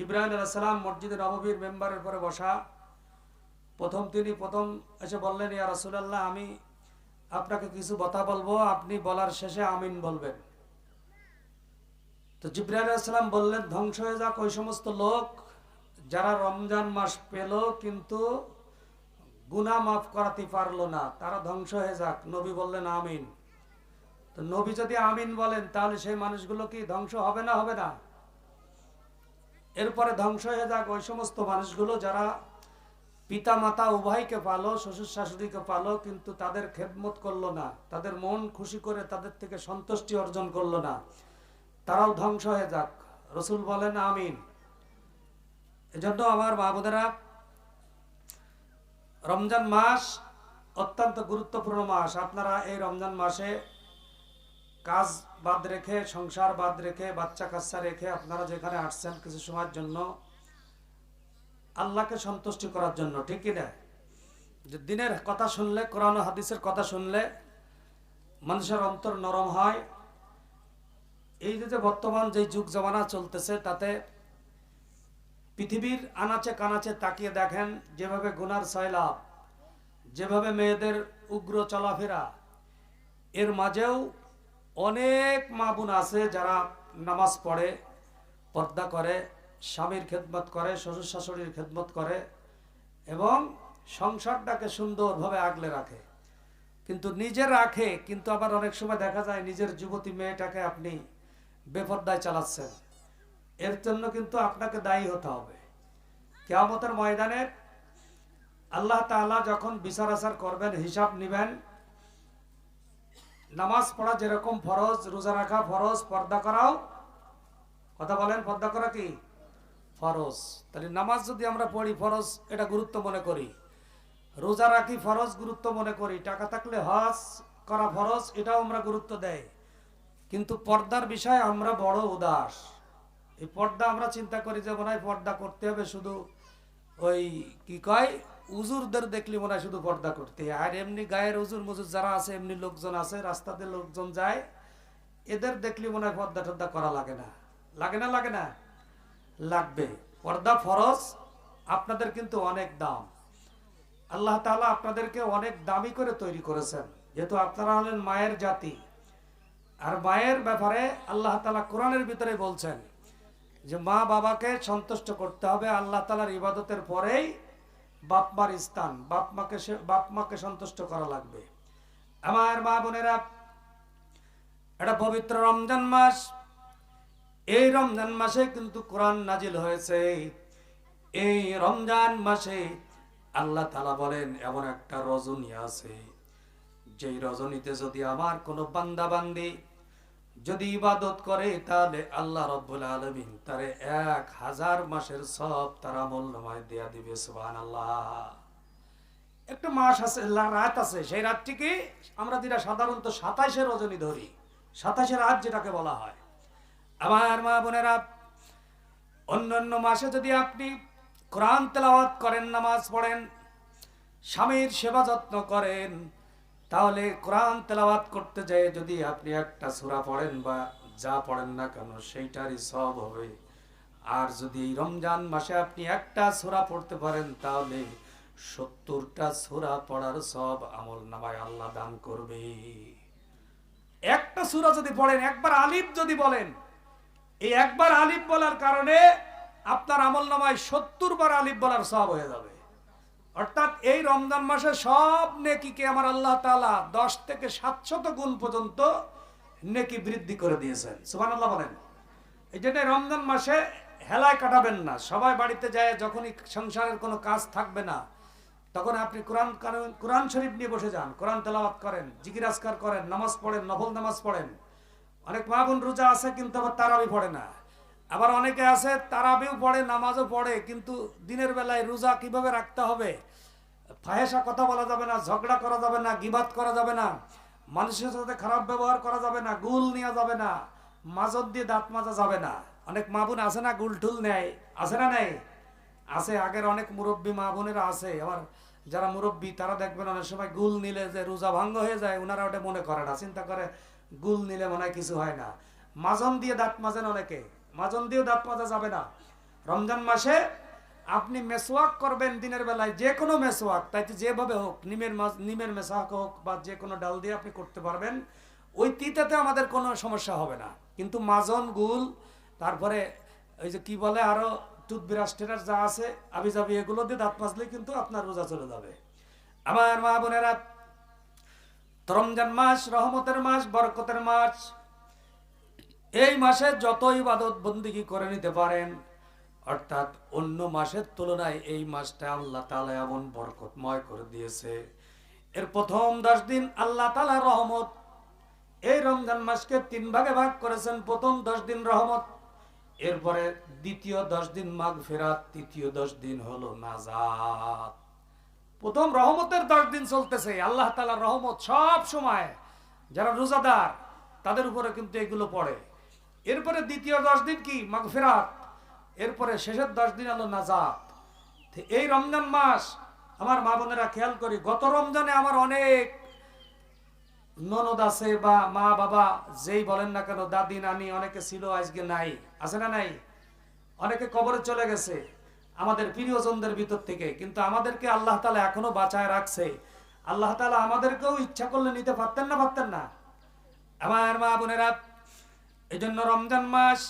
জিব্রাহিম আলাইসালাম মসজিদে নববীর মেম্বারের পরে বসা। প্রথম তিনি প্রথম এসে বললেন, ইয়া রাসূলুল্লাহ, আমি আপনাকে কিছু কথা বলব, আপনি বলার শেষে আমিন বলবেন। তো জিব্রাহিম আলাইসালাম বললেন, ধ্বংস হয়ে যাক ওই সমস্ত লোক, যারা রমজান মাস পেল, কিন্তু গুনাহ মাফ করাতে পারল না, তারা ধ্বংস হয়ে যাক। নবী বললেন, আমিন। তো নবী যদি আমিন বলেন, তাহলে সেই মানুষগুলো কি ধ্বংস হবে না হবে না? এরপরে ধ্বংস হয়ে যাক ওই সমস্ত মানুষগুলো যারা পিতা মাতা উভয়কে পালো শ্বশুর শাশুড়িকে পালো, কিন্তু তাদের খেদমত করল না। তাদের মন খুশি করে তাদের থেকে সন্তুষ্টি অর্জন করল না। তারাও ধ্বংস হয়ে যাক। রসুল বলেন, আমিন। এজন্য আমার মা বোনেরা, রমজান মাস অত্যন্ত গুরুত্বপূর্ণ মাস। আপনারা এই রমজান মাসে কাজ বাদ রেখে, সংসার বাদ রেখে, বাচ্চা কাচ্চা রেখে আপনারা যেখানে আসছেন কিছু সময়ের জন্য আল্লাহকে সন্তুষ্টি করার জন্য ঠিকই না? যে দিনের কথা শুনলে, কোরআন হাদিসের কথা শুনলে মানুষের অন্তর নরম হয়। এই যে বর্তমান যে যুগ জমানা চলতেছে, তাতে পৃথিবীর আনাচে কানাচে তাকিয়ে দেখেন যেভাবে গুনার সয়লাভ যেভাবে মেয়েদের উগ্র চলাফেরা, এর মাঝেও অনেক মা বোন আছে যারা নামাজ পড়ে, পর্দা করে, স্বামীর খেদমত করে, শ্বশুর শাশুড়ির খেদমত করে এবং সংসারটাকে সুন্দরভাবে আগলে রাখে। কিন্তু নিজে রাখে, কিন্তু আবার অনেক সময় দেখা যায় নিজের যুবতী মেয়েটাকে আপনি বেপর্দায় চালাচ্ছেন। এর জন্য কিন্তু আপনাকে দায়ী হতে হবে। কেয়ামতের ময়দানে আল্লাহ তাআলা যখন বিচার আচার করবেন, হিসাব নিবেন নামাজ পড়া যেরকম ফরজ, রোজা রাখা ফরজ, পর্দা করাও, কথা বলেন, পর্দা করা কি? ফরজ। তাহলে নামাজ যদি আমরা পড়ি, ফরজ এটা গুরুত্ব মনে করি। রোজা রাখি, ফরজ গুরুত্ব মনে করি। টাকা থাকলে হজ করা ফরজ, এটাও আমরা গুরুত্ব দেয় কিন্তু পর্দার বিষয়ে আমরা বড় উদাস। এই পর্দা আমরা চিন্তা করি যে মনে হয় পর্দা করতে হবে, শুধু ওই কি কয়? উজুরদের দেখলি মনে হয় শুধু পর্দা করতে। আর এমনি গায়ের উজুর মজুর যারা আছে, এমনি লোকজন আছে, রাস্তাতে লোকজন যায়, এদের দেখলি মনে হয় পর্দা টর্দা করা লাগে না। লাগে না লাগে না? লাগবে। পর্দা ফরজ, আপনাদের কিন্তু অনেক দাম। আল্লাহ তালা আপনাদেরকে অনেক দামি করে তৈরি করেছেন। যেহেতু আপনারা হলেন মায়ের জাতি। আর মায়ের ব্যাপারে আল্লাহ তালা কোরআনের ভিতরে বলছেন যে মা বাবাকে সন্তুষ্ট করতে হবে আল্লাহ তালার ইবাদতের পরেই। বাপ মার স্থান বাপ মাকে সে- বাপ সন্তুষ্ট করা লাগবে। আমার মা বোনেরা, এটা পবিত্র রমজান মাস। এই রমজান মাসে কিন্তু কোরআন নাজিল হয়েছে। এই রমজান মাসে আল্লাহ তালা বলেন, এমন একটা রজনী আছে। যেই রজনীতে যদি আমার কোনো বান্দা বান্দি যদি ইবাদত করে, তাহলে আল্লাহ রব্বুল আলমিন তারে এক হাজার মাসের সব তার আমল নামায় দেয়া দিবে সুবান আল্লাহ একটা মাস আছে রাত আছে, সেই রাতটিকে আমরা যেটা সাধারণত সাতাইশে রজনী ধরি, সাতাশে রাত যেটাকে বলা হয়। আমার মা বোনেরা, অন্যান্য মাসে যদি আপনি কোরআন তেলাওয়াত করেন, নামাজ পড়েন, স্বামীর সেবা যত্ন করেন তাহলে কোরআন তেলাওয়াত করতে যেয়ে যদি আপনি একটা সূরা পড়েন বা যা পড়েন না কেন, সেইটারই সব হবে। আর যদি এই রমজান মাসে আপনি একটা সূরা পড়তে পারেন, তাহলে সত্তরটা সূরা পড়ার সব আমল নামায় আল্লাহ দান করবে। একটা সূরা যদি পড়েন, একবার আলিফ যদি বলেন, এই একবার আলিফ বলার কারণে আপনার আমল নামায় সত্তর বার আলিফ বলার সব হয়ে যাবে। অর্থাৎ এই রমজান মাসে সব নেকিকে আমার আল্লাহ তাআলা দশ থেকে সাতশত গুণ পর্যন্ত নেকি বৃদ্ধি করে দিয়েছেন। সুবান আল্লাহ বলেন। এই জন্য রমজান মাসে হেলায় কাটাবেন না। সবাই বাড়িতে যায়, যখনই সংসারের কোনো কাজ থাকবে না, তখন আপনি কোরআন কোরআন শরীফ নিয়ে বসে যান, কোরআন তেলাওয়াত করেন জিকিরাজকার করেন, নামাজ পড়েন, নফল নামাজ পড়েন। অনেক মা বোন রোজা আছে, কিন্তু আবার তারাবি পড়ে না। আবার অনেকে আছে, তারাবিও পড়ে, নামাজও পড়ে, কিন্তু দিনের বেলায় রোজা কীভাবে রাখতে হবে? ফাহেসা কথা বলা যাবে না, ঝগড়া করা যাবে না গিবাত করা যাবে না, মানুষের সাথে খারাপ ব্যবহার করা যাবে না, গুল নেওয়া যাবে না, মাজত দিয়ে দাঁত মাজা যাবে না। অনেক মা বোন আছে না, গুল টুল নেয়? আছে না নেই? আছে, আগের অনেক মুরব্বী মা বোনেরা আছে, আবার যারা মুরব্বী, তারা দেখবেন অনেক সময় গুল নিলে যে রোজা ভঙ্গ হয়ে যায় ওনারা ওটা মনে করে না, চিন্তা করে গুল নিলে মনে কিছু হয় না। মাজন দিয়ে দাঁত মাজেন অনেকে। মাজন দিয়েও দাঁত মাজা যাবে না। রমজান মাসে আপনি মেসওয়াক করবেন দিনের বেলায়, যে কোনো মেসওয়াক তাইতে যেভাবে হোক, নিমের নিমের মেসওয়াক হোক বা যে কোনো ডাল দিয়ে আপনি করতে পারবেন, ওই তিতাতে আমাদের কোনো সমস্যা হবে না। কিন্তু মাজন, গুল, তারপরে ওই যে কি বলে আরও, টুথব্রাশ টেরাস যা আছে আবি যাবি এগুলো দিয়ে দাঁত মাজলে কিন্তু আপনার রোজা চলে যাবে। আমার মা বোনেরা রমজান মাস, রহমতের মাস, বরকতের মাস এই মাসে যত ইবাদত বন্দিগি করে নিতে পারেন, অর্থাৎ অন্য মাসের তুলনায় এই মাসটা আল্লাহ তালা এমন বরকতময় করে দিয়েছে। এর প্রথম দশ দিন আল্লাহ তালা রহমত। এই রমজান মাসকে তিন ভাগে ভাগ করেছেন। প্রথম দশ দিন রহমত, এরপরে দ্বিতীয় দশ দিন মাঘ ফেরাত তৃতীয় দশ দিন হলো নাজাত। প্রথম রহমতের দশ দিন চলতেছে, আল্লাহ তালা রহমত সব সময়। যারা রোজাদার, তাদের উপরে কিন্তু এগুলো পড়ে। এরপরে দ্বিতীয় দশ দিন কি? মাগফিরাত। এরপরে শেষের দশ দিন হলো নাজাত। এই রমজান মাস, আমার মা বোনেরা খেয়াল করি, গত রমজানে আমার অনেক ননদ আছে বা মা, বাবা, যেই বলেন না কেন, দাদি, নানি, অনেকে ছিল, আজকে নাই। আছে না নাই? অনেকে কবরে চলে গেছে, আমাদের প্রিয়জনদের ভিতর থেকে। কিন্তু আমাদেরকে আল্লাহ তালা এখনও বাঁচায় রাখছে। আল্লাহ তালা আমাদেরকেও ইচ্ছা করলে নিতে পারতেন না পারতেন না। আমার মা বোনেরা এই জন্য রমজান মাস,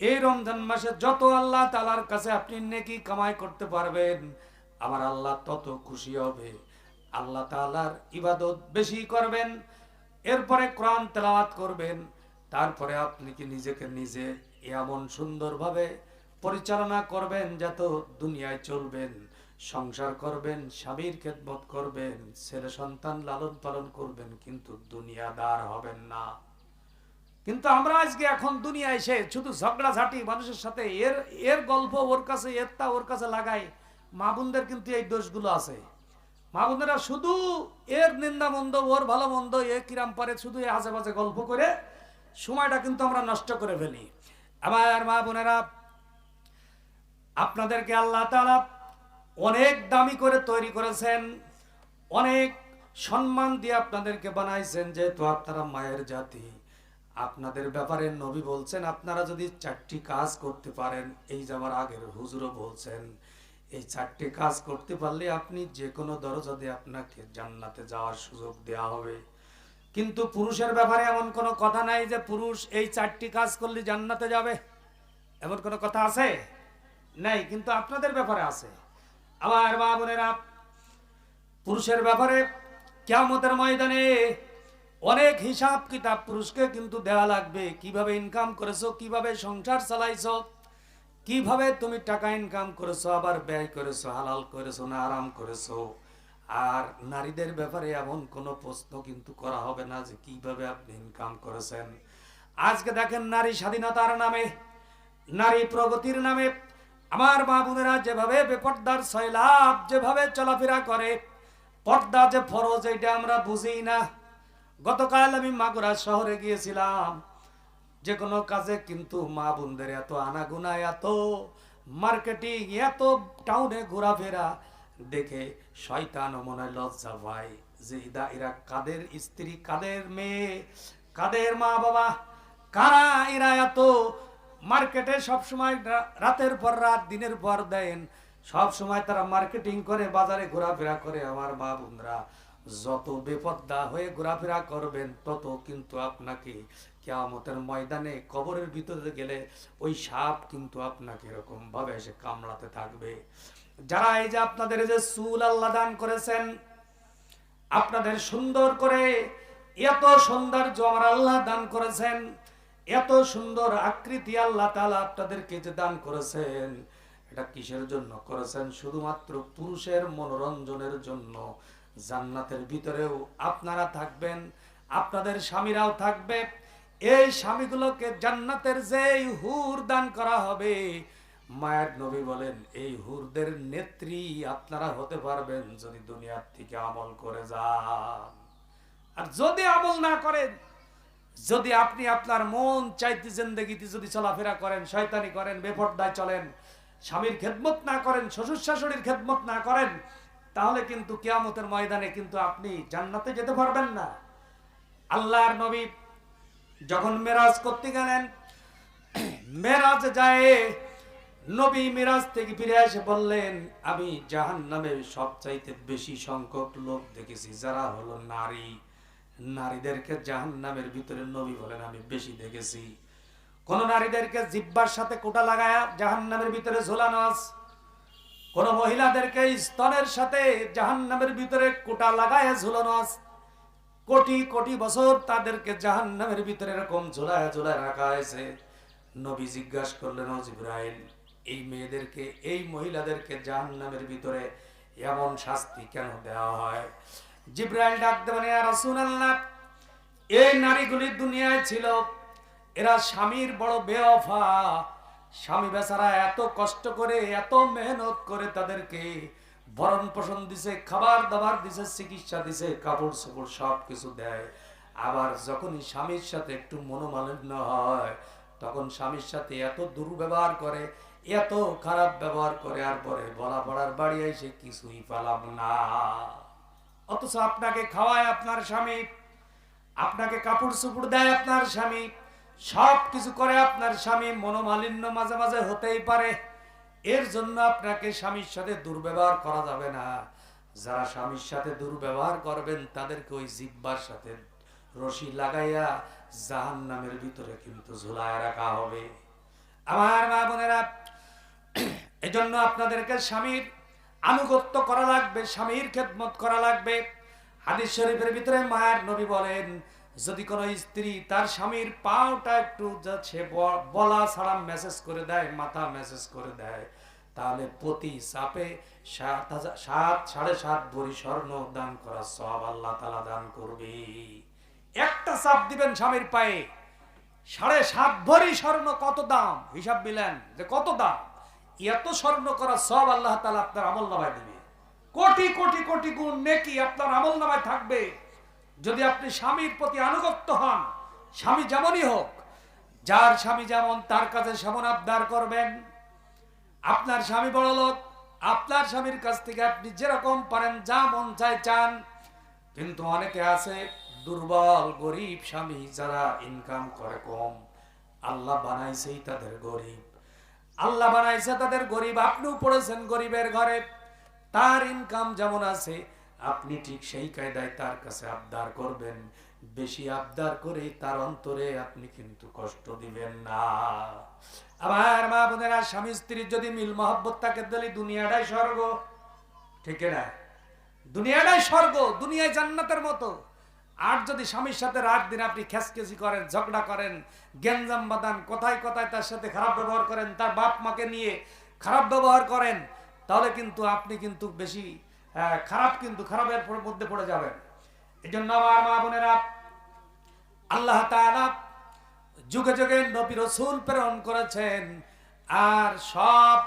এই রমজান মাসে যত আল্লাহ তালার কাছে আপনি নেকি কামাই করতে পারবেন, আমার আল্লাহ তত খুশি হবে। আল্লাহ তালার ইবাদত বেশি করবেন, এরপরে কোরআন তেলাওয়াত করবেন, তারপরে আপনি কি নিজেকে নিজে এমন সুন্দরভাবে পরিচালনা করবেন যত দুনিয়ায় চলবেন, সংসার করবেন, স্বামীর খেদমত করবেন, ছেলে সন্তান লালন পালন করবেন, কিন্তু দুনিয়াদার হবেন না। কিন্তু আমরা আজকে এখন দুনিয়া এসে শুধু ঝগড়াঝাটি মানুষের সাথে, এর এর গল্প ওর কাছে, এরটা ওর কাছে লাগাই, মা বোনদের কিন্তু এই দোষগুলো আছে। মা বোনেরা শুধু এর নিন্দা মন্দ, ওর ভালো মন্দ, এ কিরাম পারে শুধু এ আজে বাজে গল্প করে, সময়টা কিন্তু আমরা নষ্ট করে ফেলি। আমার মা বোনেরা, আপনাদেরকে আল্লাহ তাআলা অনেক দামি করে তৈরি করেছেন, অনেক সম্মান দিয়ে আপনাদেরকে বানাইছেন, যেহেতু আপনারা মায়ের জাতি। আপনাদের ব্যাপারে নবী বলছেন, আপনারা যদি চারটি কাজ করতে পারেন, এই যাওয়ার আগের হুজুরও বলছেন, এই চারটি কাজ করতে পারলে আপনি যে কোনো দরজা দিয়ে আপনাকে জান্নাতে যাওয়ার সুযোগ দেওয়া হবে। কিন্তু পুরুষের ব্যাপারে এমন কোনো কথা নাই যে পুরুষ এই চারটি কাজ করলে জান্নাতে যাবে? এমন কোনো কথা আছে? নাই, কিন্তু আপনাদের ব্যাপারে আছে। আমার মা বোনেরা, পুরুষের ব্যাপারে কেমতের ময়দানে অনেক হিসাব কিতাব পুরুষকে কিন্তু দেওয়া লাগবে। কীভাবে ইনকাম করেছ, কীভাবে সংসার চালাইছো, কীভাবে তুমি টাকা ইনকাম করেছ, আবার ব্যয় করেছ, হালাল করেছ না আরাম করেছ। আর নারীদের ব্যাপারে এমন কোনো প্রশ্ন কিন্তু করা হবে না যে কীভাবে আপনি ইনকাম করেছেন। আজকে দেখেন নারী স্বাধীনতার নামে, নারী প্রগতির নামে, আমার মা বোনেরা যেভাবে বেপর্দার সয়লাভ, যেভাবে চলাফেরা করে, পর্দা যে ফরজ, এটা আমরা বুঝি না। গতকাল আমি মাগুরা শহরে গিয়েছিলাম। যে কোনো কাজে কিন্তু মা বোনদের এত আনাগুনা, এত মার্কেটিং, এত টাউনে ঘোরাফেরা দেখে শয়তান মনে লজ্জা পায় যে ইদা এরা কাদের স্ত্রী, কাদের মেয়ে, কাদের মা বাবা, কারা এরা এত মার্কেটে সবসময় রাতের পর রাত, দিনের পর দেন সব সময় তারা মার্কেটিং করে, বাজারে ঘোরাফেরা করে। আমার মা বোনরা যত বেপদ্দা হয়ে ঘোরাফেরা করবেন, তত কিন্তু আপনাকে কেয়ামতের ময়দানে কবরের ভিতরে গেলে ওই সাপ কিন্তু আপনাকে এরকম ভাবে এসে কামড়াতে থাকবে। যারা এই যে আপনাদের যে চুল আল্লাহ দান করেছেন, আপনাদের সুন্দর করে এত সৌন্দর্য আমার আল্লাহ দান করেছেন, এত সুন্দর আকৃতি আল্লাহ তাআলা আপনাদেরকে যে দান করেছেন, এটা কিসের জন্য করেছেন? শুধুমাত্র পুরুষের মনোরঞ্জনের জন্য। জান্নাতের ভিতরেও আপনারা থাকবেন, আপনাদের স্বামীরাও থাকবে। এই স্বামীগুলোকে জান্নাতের যেই হুর দান করা হবে, মায়ের নবী বলেন, এই হুরদের নেত্রী আপনারা হতে পারবেন যদি দুনিয়ার থেকে আমল করে যান। আর যদি আমল না করেন, যদি আপনি আপনার মন চাইতে জিন্দগিতে যদি চলাফেরা করেন, শয়তানি করেন, বেপর্দায় চলেন, স্বামীর খেদমত না করেন, শ্বশুর শাশুড়ির খেদমত না করেন তাহলে কিন্তু কেয়ামতের ময়দানে কিন্তু আপনি জান্নাতে যেতে পারবেন না। আল্লাহর নবী যখন মেরাজ করতে গেলেন, মেরাজ যায়, নবী মিরাজ থেকে ফিরে এসে বললেন, আমি জাহান নামের সবচাইতে বেশি সংখ্যক লোক দেখেছি, যারা হলো নারী। নারীদেরকে জাহান নামের ভিতরে নবী বলেন, আমি বেশি দেখেছি। কোন নারীদেরকে জিব্বার সাথে কোটা লাগায়া জাহান নামের ভিতরে ঝোলানো আছে। কোন মহিলাদেরকে স্তনের সাথে জাহান নামের ভিতরে কোটা লাগায় ঝুলানো আছে। কোটি কোটি বছর তাদেরকে জাহান নামের ভিতরে এরকম ঝোলায় ঝোলায় রাখা হয়েছে। নবী জিজ্ঞাসা করলেন জিব্রাইল, এই মেয়েদেরকে, এই মহিলাদেরকে জাহান নামের ভিতরে এমন শাস্তি কেন দেওয়া হয়? জিব্রাইল ডাক দেবেন রাসূলুল্লাহ, এই নারীগুলি দুনিয়ায় ছিল। এরা স্বামীর বড় বেওয়াফা স্বামী বেচারা এত কষ্ট করে, এত মেহনত করে তাদেরকে ভরণ পোষণ দিছে, খাবার দাবার দিছে, চিকিৎসা দিছে, কাপড় চোপড় সব কিছু দেয়। আবার যখনই স্বামীর সাথে একটু মনোমালিন্য হয়, তখন স্বামীর সাথে এত দুর্ব্যবহার করে, এত খারাপ ব্যবহার করে, আর পরে বলা পড়ার বাড়ি এসে কিছুই পেলাম না। অথচ আপনাকে খাওয়ায় আপনার স্বামী, আপনাকে কাপড় চুপড় দেয় আপনার স্বামী সব কিছু করে আপনার স্বামী মনোমালিন্য মাঝে মাঝে হতেই পারে। এর জন্য আপনাকে স্বামীর সাথে দুর্ব্যবহার করা যাবে না। যারা স্বামীর সাথে দুর্ব্যবহার করবেন, তাদেরকে ওই জিব্বার সাথে রশি লাগাইয়া জাহান নামের ভিতরে কিন্তু ঝুলায় রাখা হবে। আমার মা বোনেরা, এজন্য আপনাদেরকে স্বামীর আনুগত্য করা লাগবে, স্বামীর খেদমত করা লাগবে। হাদিস শরীফের ভিতরে মায়ের নবী বলেন যদি কোনো স্ত্রী তার স্বামীর পাওটা একটু যাচ্ছে বলা ছাড়া মেসেজ করে দেয়, মাথা মেসেজ করে দেয়, তাহলে প্রতি চাপে সাত, সাড়ে সাত ভরি স্বর্ণ দান করা সব আল্লাহ তালা দান করবে। একটা চাপ দিবেন স্বামীর পায়ে। সাড়ে সাত ভরি স্বর্ণ কত দাম? হিসাব মিলেন যে কত দাম? এত স্বর্ণ করা সব আল্লাহ তালা আপনার আমল নামায় দিবে। কোটি কোটি কোটি গুণ নেকি আপনার আমল নামায় থাকবে। যদি আপনি স্বামীর প্রতি আনুগত্য হন, স্বামী যেমনই হোক, যার স্বামী যেমন, তার কাছে সেমন আবদার করবেন। আপনার স্বামী বড় লোক, আপনার স্বামীর কাছ থেকে আপনি যেরকম পারেন, যা মন চায় চান। কিন্তু অনেকে আছে, দুর্বল, গরিব স্বামী যারা ইনকাম করে কম। আল্লাহ বানাইছেই তাদের গরিব। আল্লাহ বানাইছে তাদের গরিব। আপনিও পড়েছেন গরিবের ঘরে। তার ইনকাম যেমন আছে আপনি ঠিক সেই কায়দায় তার কাছে আবদার করবেন। বেশি আবদার করে তার অন্তরে আপনি কিন্তু কষ্ট দিবেন না। আবার মা বোনেরা, স্বামী স্ত্রীর যদি মিল মহব্বত থাকে, তাহলে দুনিয়াটাই স্বর্গ। ঠিক না? দুনিয়াটাই স্বর্গ দুনিয়ায় জান্নাতের মতো। আর যদি স্বামীর সাথে রাত দিন আপনি খেসখেসি করেন, ঝগড়া করেন গেঞ্জাম বাদান কোথায় কোথায় তার সাথে খারাপ ব্যবহার করেন, তার বাপ মাকে নিয়ে খারাপ ব্যবহার করেন, তাহলে কিন্তু আপনি কিন্তু বেশি খারাপ কিন্তু খারাপের মধ্যে পড়ে যাবেন এই জন্য আমার মা বোনেরা, আল্লাহ যুগে যুগে নবী রসুল প্রেরণ করেছেন, আর সব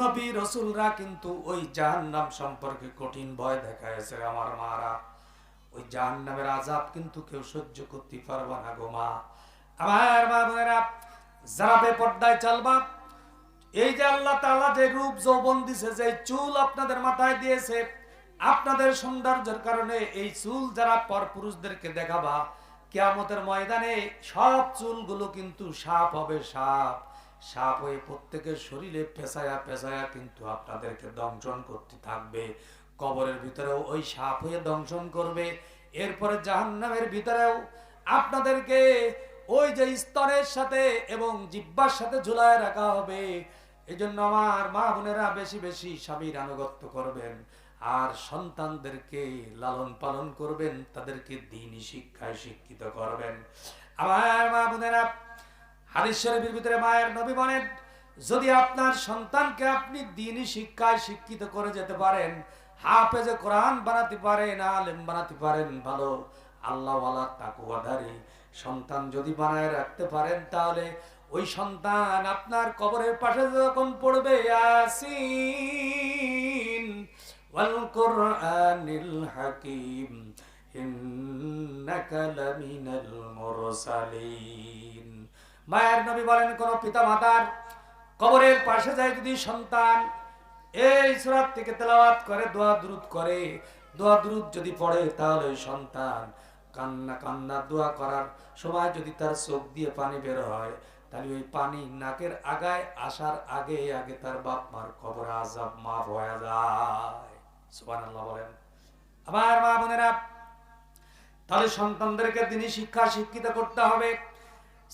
নবী রসুলরা কিন্তু ওই জাহান্নাম সম্পর্কে কঠিন ভয় দেখাইছে আমার মারা। ওই জাহান্নামের আজাব কিন্তু কেউ সহ্য করতে পারবে না গো মা। আমার মা বোনেরা, যারা বেপর্দায় চলবা, এই যে আল্লাহ তাআলা যে রূপ যৌবন দিছে যে চুল আপনাদের মাথায় দিয়েছে আপনাদের সৌন্দর্যের কারণে এই চুল যারা পরপুরুষদেরকে দেখাবা, কিয়ামতের ময়দানে সব চুলগুলো কিন্তু সাপ হবে সাপ। সাপ হয়ে প্রত্যেকের শরীরে পেঁচায়া পেঁচায়া কিন্তু আপনাদেরকে দংশন করতে থাকবে। কবরের ভিতরেও ওই সাপ হয়ে দংশন করবে। এরপরে জাহান্নামের ভিতরেও আপনাদেরকে ওই যে স্তরের সাথে এবং জিব্বার সাথে ঝুলায় রাখা হবে। এই জন্য আমার মা বোনেরা বেশি বেশি স্বামীর আনুগত্য করবেন। আর সন্তানদেরকে লালন পালন করবেন, তাদেরকে দিনই শিক্ষায় শিক্ষিত করবেন। আমার মা বোনেরা, হাদিস শরীফের ভিতরে মায়ের নবী বলেন, যদি আপনার সন্তানকে আপনি দিনই শিক্ষায় শিক্ষিত করে যেতে পারেন, হাফেজে কোরআন বানাতে পারেন, আলেম বানাতে পারেন, ভালো আল্লাহওয়ালা, তাকুয়াধারী সন্তান যদি বানায় রাখতে পারেন, তাহলে ওই সন্তান আপনার কবরের পাশে যখন পড়বে, ইয়াসিন কোরআনিল হাকিম ইন্নাকা লামিনাল মুরসালিন মায়ের নবী বলেন কোন পিতা মাতার কবরের পাশে যায় যদি সন্তান, এই সুরাত থেকে তেলাওয়াত করে, দোয়া দ্রুত করে, দোয়া দ্রুত যদি পড়ে, তাহলে ওই সন্তান কান্না কান্না দোয়া করার সময় যদি তার চোখ দিয়ে পানি বের হয়, তাহলে ওই পানি নাকের আগায় আসার আগে আগে তার বাপ মার কবর আজাব মাফ হয়ে যায়। সুবহানাল্লাহ বলেন। আবার মা বোনেরা সন্তানদেরকে তিনি শিক্ষা শিক্ষিত করতে হবে।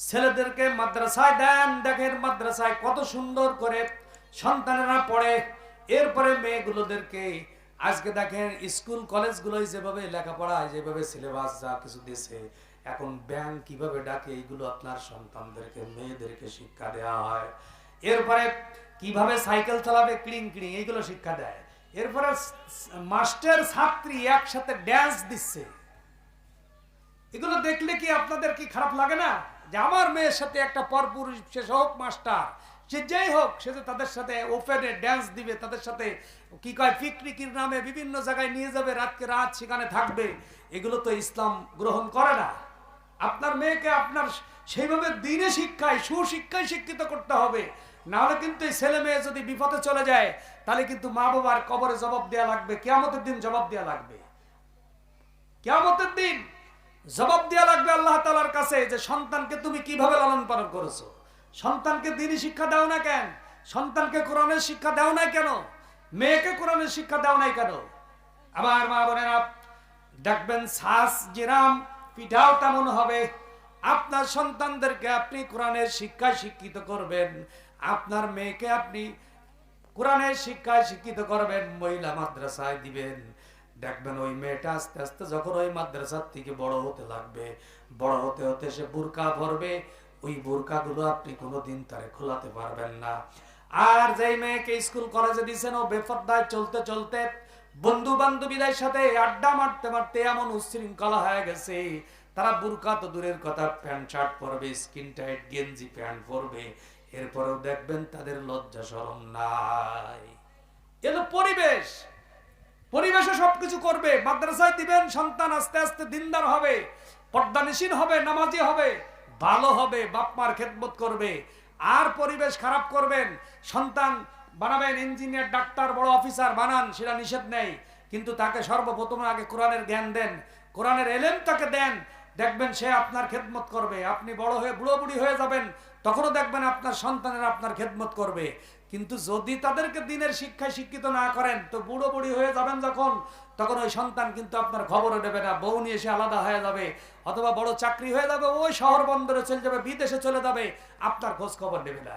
ছেলেদেরকে মাদ্রাসায় দেন, দেখেন মাদ্রাসায় কত সুন্দর করে সন্তানেরা পড়ে। এরপরে মেয়েগুলোদেরকে, আজকে দেখেন স্কুল কলেজগুলোই যেভাবে লেখাপড়ায় যেভাবে সিলেবাস যা কিছু দিছে এখন ব্যাংক কীভাবে ডাকে এইগুলো আপনার সন্তানদেরকে, মেয়েদেরকে শিক্ষা দেওয়া হয়। এরপরে কীভাবে সাইকেল চালাবে, ক্লিং ক্লিং এইগুলো শিক্ষা দেয়। এরপরে মাস্টার ছাত্রী একসাথে ড্যান্স দিচ্ছে। এগুলো দেখলে কি আপনাদের কি খারাপ লাগে না? যে আমার মেয়ের সাথে একটা পরপুরুষ, সে হোক মাস্টার, সে যেই হোক, সে যে তাদের সাথে ওপেনে ড্যান্স দিবে, তাদের সাথে কি কয় পিকনিকের নামে বিভিন্ন জায়গায় নিয়ে যাবে, রাতকে রাত সেখানে থাকবে, এগুলো তো ইসলাম গ্রহণ করে না। আপনার মেয়েকে আপনার সেইভাবে দিনে শিক্ষায়, সুশিক্ষায় শিক্ষিত করতে হবে। নাহলে কিন্তু এই ছেলে মেয়ে যদি বিপদে চলে যায়, তাহলে কিন্তু মা বাবার কবরে জবাব দেওয়া লাগবে, কেয়ামতের দিন জবাব দেওয়া লাগবে। কেয়ামতের দিন জবাব দেওয়া লাগবে আল্লাহ তালার কাছে যে সন্তানকে তুমি কীভাবে লালন পালন করেছ? সন্তানকে দিনই শিক্ষা দাও না কেন? সন্তানকে কোরআনের শিক্ষা দাও না কেন? মেয়েকে কোরআনের শিক্ষা দাও নাই কেন? আবার মা বোনেরা, দেখবেন শ্বাস জিরাম পিঠাও তেমন হবে। আপনার সন্তানদেরকে আপনি কোরআনের শিক্ষা শিক্ষিত করবেন। আপনার মেয়েকে আপনি কোরআনের শিক্ষায় শিক্ষিত করবেন, মহিলা মাদ্রাসায় দিবেন। দেখবেন ওই মেয়েটা আস্তে আস্তে যখন ওই মাদ্রাসার থেকে বড় হতে লাগবে, বড় হতে হতে সে বুরকা ভরবে, ওই বোরকাগুলো আপনি কোনোদিন তারে খোলাতে পারবেন না। আর যেই মেয়েকে স্কুল, কলেজে দিয়েছেন ও বেপরদায় চলতে চলতে বন্ধু বান্ধবীদের সাথে আড্ডা মারতে মারতে এমন উচ্ছৃঙ্খলা হয়ে গেছে, তারা বুরকা তো দূরের কথা, প্যান্ট শার্ট পরবে, স্কিন টাইট, গেঞ্জি প্যান্ট পরবে এরপরেও দেখবেন তাদের লজ্জা শরম নাই। এলো পরিবেশ, পরিবেশে সবকিছু করবে, মাদ্রাসায় দিবেন, সন্তান আস্তে আস্তে দিনদার হবে পর্দানিসীন হবে, নামাজি হবে, ভালো হবে বাপমার খেদমত করবে, আর পরিবেশ খারাপ করবেন, সন্তান বানাবেন, ইঞ্জিনিয়ার, ডাক্তার, বড় অফিসার বানান, সেটা নিষেধ নেই, কিন্তু তাকে সর্বপ্রথম আগে কোরআনের জ্ঞান দেন, কোরআনের এলেম তাকে দেন, দেখবেন সে আপনার খেদমত করবে, আপনি বড় হয়ে বুড়ো বুড়ি হয়ে যাবেন তখনও দেখবেন আপনার সন্তানেরা আপনার খেদমত করবে। কিন্তু যদি তাদেরকে দিনের শিক্ষায় শিক্ষিত না করেন, তো বুড়ো বুড়ি হয়ে যাবেন যখন, তখন ওই সন্তান কিন্তু আপনার খবরও নেবে না, বউ নিয়ে এসে আলাদা হয়ে যাবে, অথবা বড় চাকরি হয়ে যাবে, ওই শহর বন্দরে চলে যাবে, বিদেশে চলে যাবে, আপনার খোঁজ খবর নেবে না।